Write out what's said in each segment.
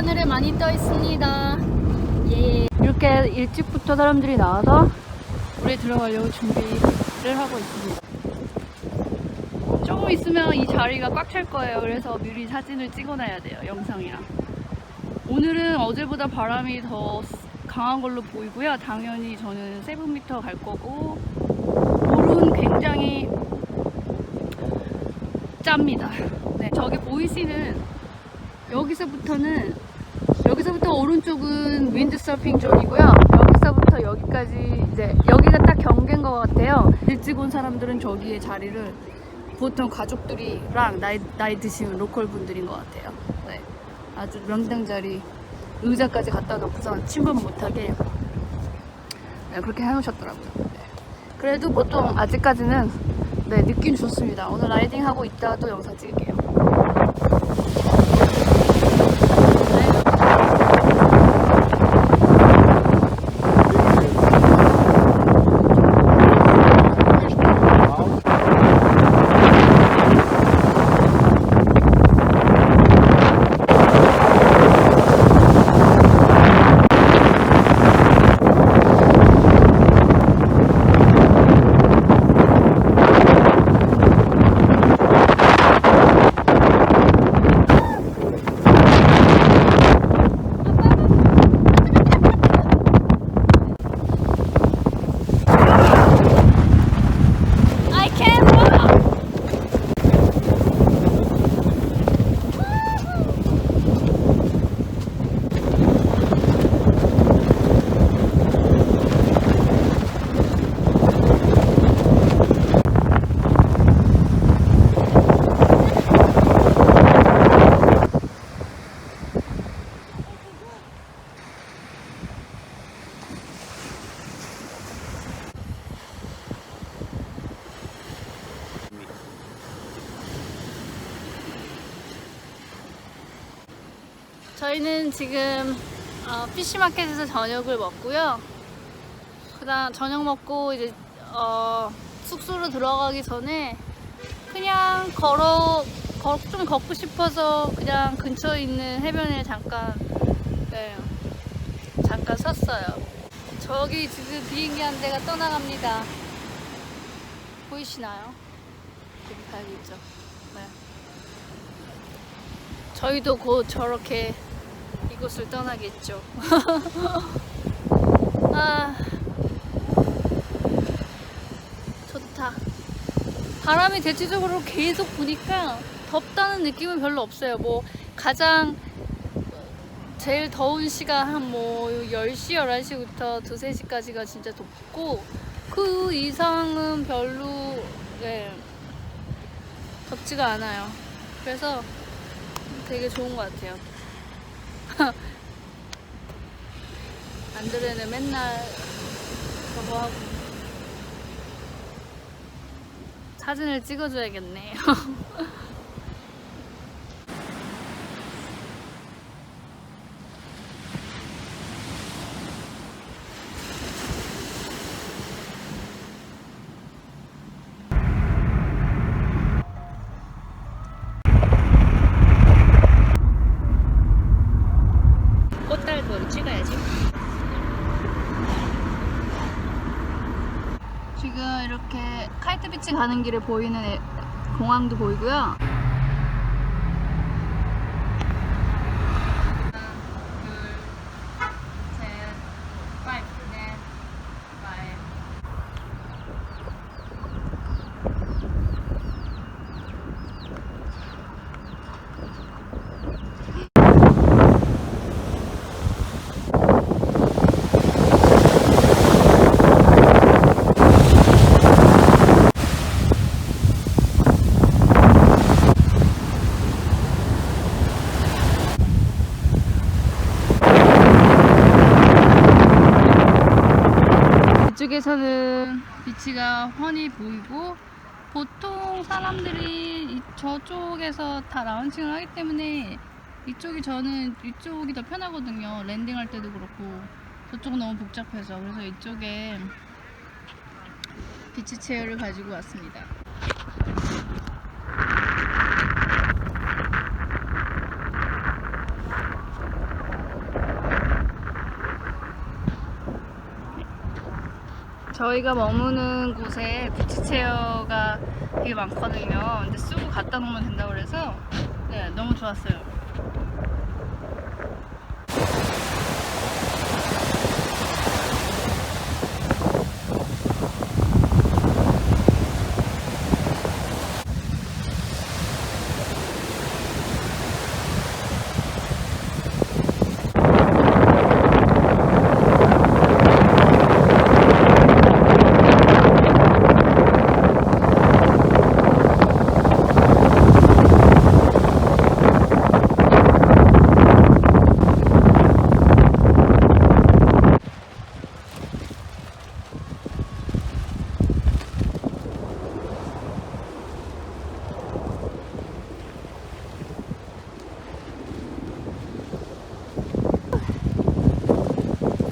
많이 떠 있습니다. 예. 이렇게 일찍부터 사람들이 나와서 물에 들어가려고 준비를 하고 있습니다. 조금 있으면 이 자리가 꽉 찰 거예요. 그래서 미리 사진을 찍어놔야 돼요. 영상이랑. 오늘은 어제보다 바람이 더 강한 걸로 보이고요. 당연히 저는 세븐미터 갈 거고 물은 굉장히 짭니다. 네, 저기 보이시는 여기서부터는 여기서부터 오른쪽은 윈드서핑 쪽이고요. 여기서부터 여기까지 이제 여기가 딱 경계인 것 같아요. 일찍 온 사람들은 저기에 자리를 보통 가족들이랑 나이, 나이 드신 로컬 분들인 것 같아요. 네, 아주 명당 자리 의자까지 갖다 놓고서 침범 못하게 네, 그렇게 해놓으셨더라고요. 네. 그래도 보통 아직까지는 네, 느낌 좋습니다. 오늘 라이딩 하고 있다가 또 영상 찍을게요. 저희는 지금 어, 피시마켓에서 저녁을 먹고요. 그다음 저녁 먹고 이제 어, 숙소로 들어가기 전에 그냥 걸어 걸, 좀 걷고 싶어서 그냥 근처에 있는 해변에 잠깐 네 잠깐 섰어요. 저기 지금 비행기 한 대가 떠나갑니다. 보이시나요? 여기 가야겠죠. 네. 저희도 곧 저렇게 이곳을 떠나겠죠. 아, 좋다. 바람이 대체적으로 계속 부니까 덥다는 느낌은 별로 없어요. 뭐, 가장 제일 더운 시간 한 뭐 10시, 11시부터 2, 3시까지가 진짜 덥고 그 이상은 별로 네, 덥지가 않아요. 그래서 되게 좋은 것 같아요. 안드레는 맨날 저거 하고 사진을 찍어줘야겠네요. 꽃달도 찍어야지. 지금 이렇게 카이트 비치 가는 길에 보이는 애- 공항도 보이고요. 이쪽에서는 비치가 훤히 보이고 보통 사람들이 이- 저쪽에서 다 라운칭을 하기 때문에 이쪽이 저는 이쪽이 더 편하거든요. 랜딩할 때도 그렇고 저쪽은 너무 복잡해서 그래서 이쪽에 비치 체어를 가지고 왔습니다. 저희가 머무는 곳에 비치체어가 되게 많거든요. 근데 쓰고 갖다 놓으면 된다고 그래서 네, 너무 좋았어요.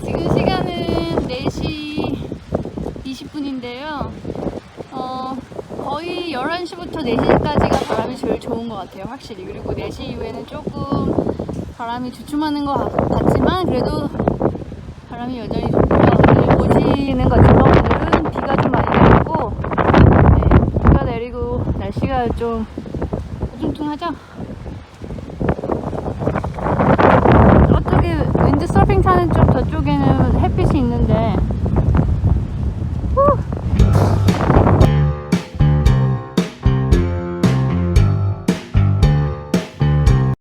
지금 시간은 4시 20분인데요. 어, 거의 11시부터 4시까지가 바람이 제일 좋은 것 같아요, 확실히. 그리고 4시 이후에는 조금 바람이 주춤하는 것 같- 같지만, 그래도 바람이 여전히 좋고요. 오늘 보시는 것처럼 오늘은 비가 좀 많이 내리고, 네, 비가 내리고 날씨가 좀 우중퉁하죠?